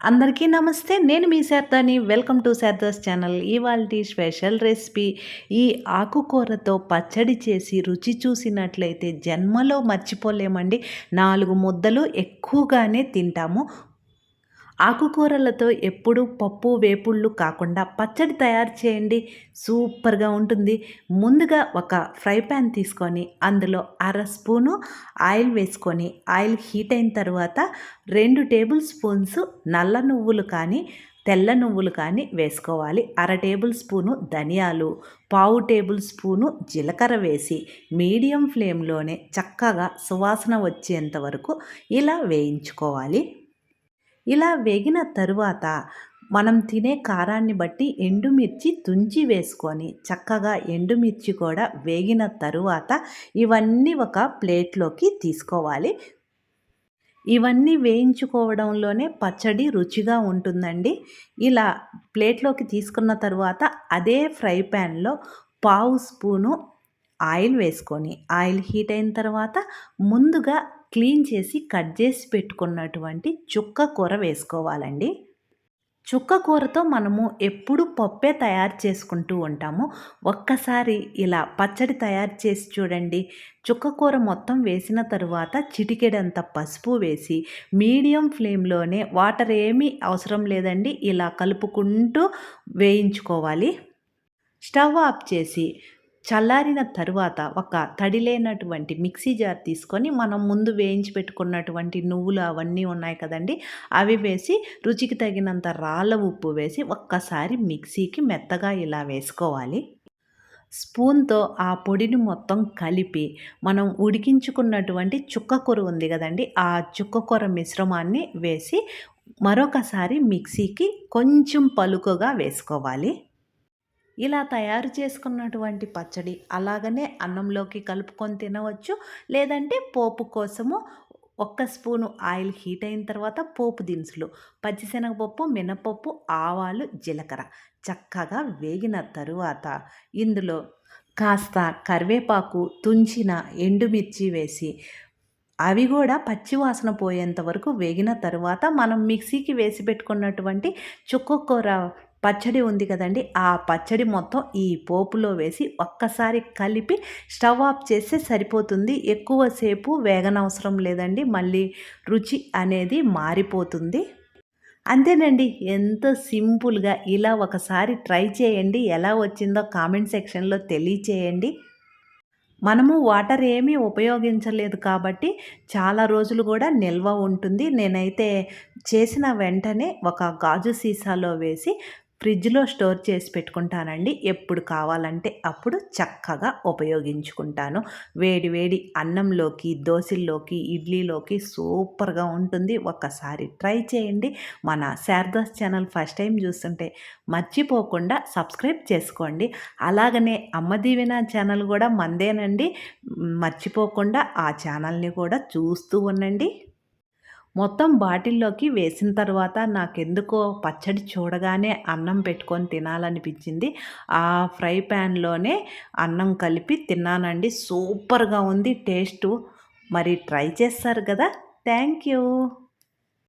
అందరికీ నమస్తే. నేను మీ శారదాని. Welcome to Sharada's channel. ఇవాళ స్పెషల్ రెసిపీ ఈ ఆకుకూరతో పచ్చడి చేసి రుచి చూసినట్లయితే జన్మలో మర్చిపోలేమండి. నాలుగు ముద్దలు ఎక్కువగానే తింటాము. ఆకుకూరలతో ఎప్పుడు పప్పు వేపుళ్ళు కాకుండా పచ్చడి తయారు చేయండి. సూపర్గా ఉంటుంది. ముందుగా ఒక ఫ్రై ప్యాన్ తీసుకొని అందులో అర స్పూను ఆయిల్ వేసుకొని ఆయిల్ హీట్ అయిన తర్వాత రెండు టేబుల్ స్పూన్స్ నల్ల నువ్వులు కానీ తెల్ల నువ్వులు కానీ వేసుకోవాలి. అర టేబుల్ స్పూను ధనియాలు పావు టేబుల్ స్పూను జీలకర్ర వేసి మీడియం ఫ్లేమ్లోనే చక్కగా సువాసన వచ్చేంత వరకు ఇలా వేయించుకోవాలి. ఇలా వేగిన తరువాత మనం తినే కారాన్ని బట్టి ఎండుమిర్చి తుంచి వేసుకొని చక్కగా ఎండుమిర్చి కూడా వేగిన తరువాత ఇవన్నీ ఒక ప్లేట్లోకి తీసుకోవాలి. ఇవన్నీ వేయించుకోవడంలోనే పచ్చడి రుచిగా ఉంటుందండి. ఇలా ప్లేట్లోకి తీసుకున్న తర్వాత అదే ఫ్రై ప్యాన్లో పావు స్పూను ఆయిల్ వేసుకొని ఆయిల్ హీట్ అయిన తర్వాత ముందుగా క్లీన్ చేసి కట్ చేసి పెట్టుకున్నటువంటి చుక్క కూర వేసుకోవాలండి. చుక్క కూరతో మనము ఎప్పుడు పప్పే తయారు చేసుకుంటూ ఉంటాము. ఒక్కసారి ఇలా పచ్చడి తయారు చేసి చూడండి. చుక్క కూర మొత్తం వేసిన తరువాత చిటికెడంత పసుపు వేసి మీడియం ఫ్లేమ్లోనే వాటర్ ఏమీ అవసరం లేదండి. ఇలా కలుపుకుంటూ వేయించుకోవాలి. స్టవ్ ఆఫ్ చేసి చల్లారిన తరువాత ఒక తడి లేనటువంటి మిక్సీ జార్ తీసుకొని మనం ముందు వేయించి పెట్టుకున్నటువంటి నువ్వులు అవన్నీ ఉన్నాయి కదండి అవి వేసి రుచికి తగినంత రాళ్ళ ఉప్పు వేసి ఒక్కసారి మిక్సీకి మెత్తగా ఇలా వేసుకోవాలి. స్పూన్తో ఆ పొడిని మొత్తం కలిపి మనం ఉడికించుకున్నటువంటి చుక్కకూర ఉంది కదండి ఆ చుక్కకూర మిశ్రమాన్ని వేసి మరొకసారి మిక్సీకి కొంచెం పలుకుగా వేసుకోవాలి. ఇలా తయారు చేసుకున్నటువంటి పచ్చడి అలాగనే అన్నంలోకి కలుపుకొని తినవచ్చు. లేదంటే పోపు కోసము ఒక్క స్పూను ఆయిల్ హీట్ అయిన తర్వాత పోపు దినుసులు పచ్చిశనగపప్పు మినపప్పు ఆవాలు జీలకర్ర చక్కగా వేగిన తరువాత ఇందులో కాస్త కరివేపాకు తుంచిన ఎండుమిర్చి వేసి అవి కూడా పచ్చివాసన పోయేంత వరకు వేగిన తరువాత మనం మిక్సీకి వేసి పెట్టుకున్నటువంటి చుక్కకూర పచ్చడి ఉంది కదండి ఆ పచ్చడి మొత్తం ఈ పోపులో వేసి ఒక్కసారి కలిపి స్టవ్ ఆఫ్ చేస్తే సరిపోతుంది. ఎక్కువసేపు వేగనవసరం లేదండి మళ్ళీ రుచి అనేది మారిపోతుంది. అంతేనండి ఎంతో సింపుల్గా ఇలా ఒకసారి ట్రై చేయండి ఎలా వచ్చిందో కామెంట్ సెక్షన్లో తెలియచేయండి. మనము వాటర్ ఏమీ ఉపయోగించలేదు కాబట్టి చాలా రోజులు కూడా నిల్వ ఉంటుంది. నేనైతే చేసిన వెంటనే ఒక గాజు సీసాలో వేసి ఫ్రిడ్జ్లో స్టోర్ చేసి పెట్టుకుంటానండి. ఎప్పుడు కావాలంటే అప్పుడు చక్కగా ఉపయోగించుకుంటాను. వేడి వేడి అన్నంలోకి దోశల్లోకి ఇడ్లీలోకి సూపర్గా ఉంటుంది. ఒక్కసారి ట్రై చేయండి. మన శారదాస్ ఛానల్ ఫస్ట్ టైం చూస్తుంటే మర్చిపోకుండా సబ్స్క్రైబ్ చేసుకోండి. అలాగనే అమ్మ దీవెన ఛానల్ కూడా మందేనండి. మర్చిపోకుండా ఆ ఛానల్ని కూడా చూస్తూ ఉండండి. మొత్తం బాటిల్లోకి వేసిన తర్వాత నాకెందుకో పచ్చడి చూడగానే అన్నం పెట్టుకొని తినాలనిపించింది. ఆ ఫ్రై ప్యాన్లోనే అన్నం కలిపి తిన్నానండి. సూపర్గా ఉంది. టేస్టు. మరి ట్రై చేస్తారు కదా. Thank you.